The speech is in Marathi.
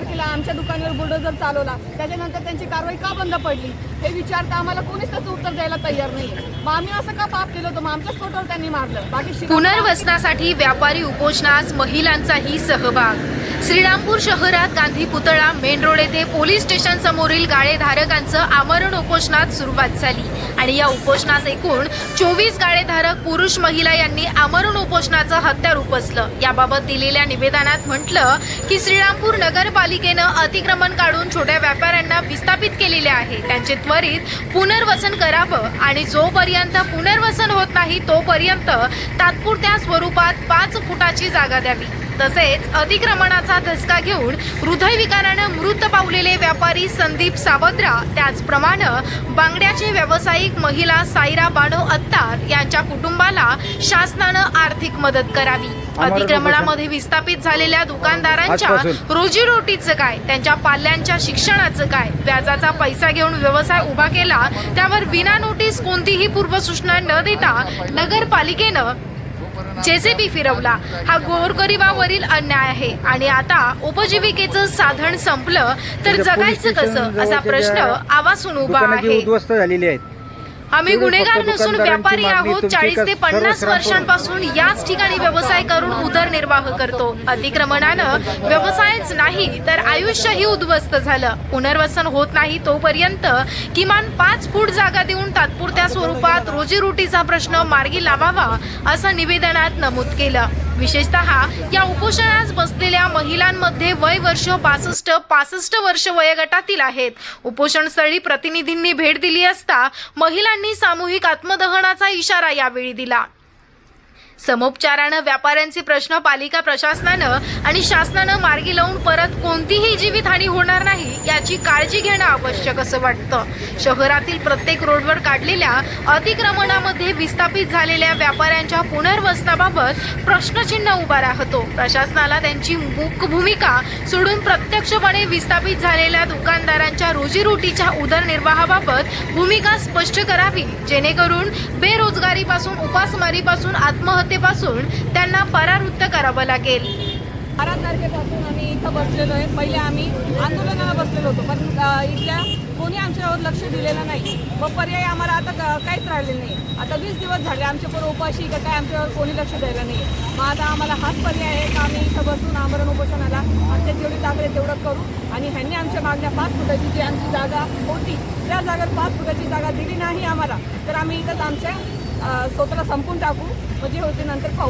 तारखेला आमच्या दुकानावर बुलडोजर चालवला. त्याच्यानंतर त्यांची कारवाई का बंद पडली? हे विचारता आम्हाला कोणीच त्याचं उत्तर द्यायला तयार नाही मग आम्ही असं का पाप केलं होतं? मग आमच्याच पोटावर त्यांनी मारलं. बाकी पुनर्वसनासाठी व्यापारी उपोषणास महिलांचाही सहभाग. श्रीरामपूर शहरात गांधी पुतळा मेन रोड येथे पोलीस स्टेशन समोरील गाळेधारकांचं आमरण उपोषणात सुरुवात झाली. आणि या उपोषणास एकूण चोवीस गाळेधारक पुरुष महिला यांनी आमरण उपोषणाचं हत्यार उपसलं. याबाबत दिलेल्या निवेदनात म्हटलं की श्रीरामपूर नगरपालिकेनं अतिक्रमण काढून छोट्या व्यापाऱ्यांना विस्थापित केलेले आहे. त्यांचे त्वरित पुनर्वसन करावं आणि जोपर्यंत पुनर्वसन होत नाही तोपर्यंत तात्पुरत्या स्वरूपात पाच फुटाची जागा द्यावी. तसेच अतिक्रमणाचा धसका घेऊन हृदयविकारानं मृत पावलेले व्यापारी संदीप सावत्रा त्याचप्रमाणे बांगड्याचे व्यावसायिक महिला साईरा बानो अत्तार यांच्या कुटुंबाला शासनानं आर्थिक मदत करावी. अतिक्रमणामध्ये विस्थापित झालेल्या दुकानदारांच्या. रोजीरोटीचं काय? त्यांच्या पाल्यांच्या शिक्षणाचं काय? व्याजाचा पैसा घेऊन व्यवसाय उभा केला त्यावर विना नोटीस कोणतीही पूर्वसूचना न देता नगरपालिकेनं जेसीबी फिरवला. हा गोरगरिबावरील अन्याय आहे. आणि आता उपजीविकेचं साधन संपलं तर जगायचं कसं? असा प्रश्न ज्या आवासून उभा आहे. उद्ध्वस्त झालेली आहेत. आम्ही गुन्हेगार नसून व्यापारी आहोत. चाळीस ते पन्नास वर्षांपासून याच ठिकाणी व्यवसाय करून उदरनिर्वाह करतो. अतिक्रमणानं व्यवसायच नाही तर आयुष्यही उद्ध्वस्त झालं. पुनर्वसन होत नाही तोपर्यंत किमान पाच फूट जागा देऊन तात्पुरत्या स्वरूपात रोजीरोटीचा प्रश्न मार्गी लावावा असं निवेदनात नमूद केलं. विशेषतः या उपोषणास बसलेल्या महिलांमध्ये वय वर्ष बासष्ट पासष्ट वर्ष वयोगटातील आहेत. उपोषणस्थळी प्रतिनिधींनी भेट दिली असता महिलांनी सामूहिक आत्मदहनाचा इशारा यावेळी दिला. समोपचारानं व्यापाऱ्यांचे प्रश्न पालिका प्रशासनानं आणि शासनानं मार्गी लावून परत कोणतीही जीवितहानी होणार नाही याची काळजी घेणं आवश्यक असं वाटतं. शहरातील प्रत्येक रोडवर काढलेल्या अतिक्रमणामध्ये विस्थापित झालेल्या व्यापाऱ्यांच्या पुनर्वसनाबाबत प्रश्नचिन्ह उभा राहतो. प्रशासनाला त्यांची मूक भूमिका सोडून प्रत्यक्षपणे विस्थापित झालेल्या दुकानदारांच्या रोजीरोटीच्या उदरनिर्वाहाबाबत भूमिका स्पष्ट करावी जेणेकरून बेरोजगारीपासून उपासमारीपासून आत्महत्या आत्महत्येपासून त्यांना परावृत्त करावं लागेल. बारा तारखेपासून आम्ही इथं बसलेलो आहे. पहिले आम्ही आंदोलनाला बसलेलो होतो पण इथल्या कोणी आमच्यावर लक्ष दिलेलं नाही. व पर्याय आम्हाला आता क- काहीच राहिलेलं नाही. आता वीस दिवस झाले आमच्या पण उपाशी का काय आमच्यावर कोणी लक्ष द्यायला नाही मग आता आम्हाला हाच पर्याय आहे का आम्ही इथं बसून आमरण उपोषणाला आमच्या जेवढी ताकद आहे तेवढं करू? आणि ह्यांनी आमच्या मागण्या पाच फुटाची जी आमची जागा होती त्या जागेवर पाच फुटाची जागा दिली नाही आम्हाला. तर आम्ही इथंच आमच्या स्वतःला संपून टाकू. मजे होते नंतर खाऊ